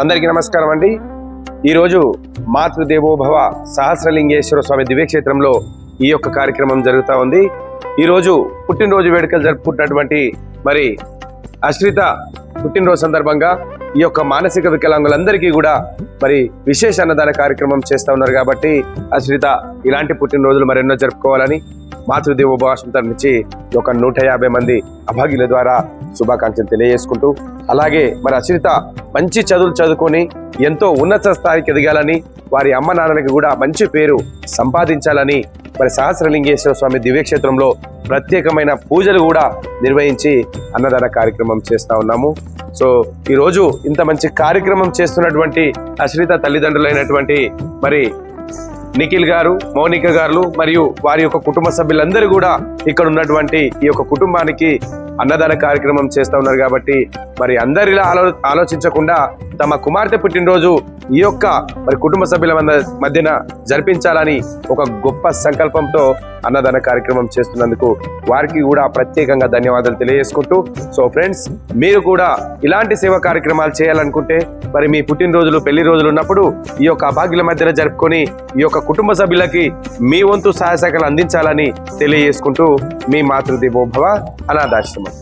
అందరికీ నమస్కారం అండి. ఈరోజు మాతృదేవోభవ సహస్రలింగేశ్వర స్వామి దివ్యక్షేత్రంలో ఈ యొక్క కార్యక్రమం జరుగుతూ ఉంది. ఈరోజు పుట్టినరోజు వేడుకలు జరుపుకుంటున్నటువంటి మరి అశ్రిత పుట్టినరోజు సందర్భంగా ఈ యొక్క మానసిక వికలాంగులందరికీ కూడా మరి విశేష అన్నదాన కార్యక్రమం చేస్తూ ఉన్నారు కాబట్టి అశ్రిత ఇలాంటి పుట్టినరోజులు మరెన్నో జరుపుకోవాలని మాతృదేవోభాషం నుంచి ఒక నూట యాభై మంది అభాగ్యుల ద్వారా శుభాకాంక్షలు తెలియజేసుకుంటూ అలాగే మరి అశ్రిత మంచి చదువులు చదువుకొని ఎంతో ఉన్నత స్థాయికి ఎదగాలని వారి అమ్మ నాన్నలకి కూడా మంచి పేరు సంపాదించాలని మరి సహస్రలింగేశ్వర స్వామి దివ్యక్షేత్రంలో ప్రత్యేకమైన పూజలు కూడా నిర్వహించి అన్నదాన కార్యక్రమం చేస్తూ ఉన్నాము. సో ఈరోజు ఇంత మంచి కార్యక్రమం చేస్తున్నటువంటి అశ్రిత తల్లిదండ్రులైనటువంటి మరి నిఖిల్ గారు మౌనిక గారు మరియు వారి యొక్క కుటుంబ సభ్యులందరూ కూడా ఇక్కడ ఉన్నటువంటి ఈ యొక్క కుటుంబానికి అన్నదాన కార్యక్రమం చేస్తూ ఉన్నారు కాబట్టి మరి అందరిలా ఆలో ఆలోచించకుండా తమ కుమార్తె పుట్టినరోజు ఈ యొక్క మరి కుటుంబ సభ్యుల మధ్యన జరిపించాలని ఒక గొప్ప సంకల్పంతో అన్నదాన కార్యక్రమం చేస్తున్నందుకు వారికి కూడా ప్రత్యేకంగా ధన్యవాదాలు తెలియజేసుకుంటూ సో ఫ్రెండ్స్ మీరు కూడా ఇలాంటి సేవా కార్యక్రమాలు చేయాలనుకుంటే మరి మీ పుట్టినరోజులు పెళ్ళి రోజులు ఉన్నప్పుడు ఈ యొక్క అభాగ్యుల మధ్యన జరుపుకొని ఈ యొక్క కుటుంబ సభ్యులకి మీ వంతు సహాయ శాఖలు అందించాలని తెలియజేసుకుంటూ మీ మాతృదేవోభవ అనాథాశ్రమం.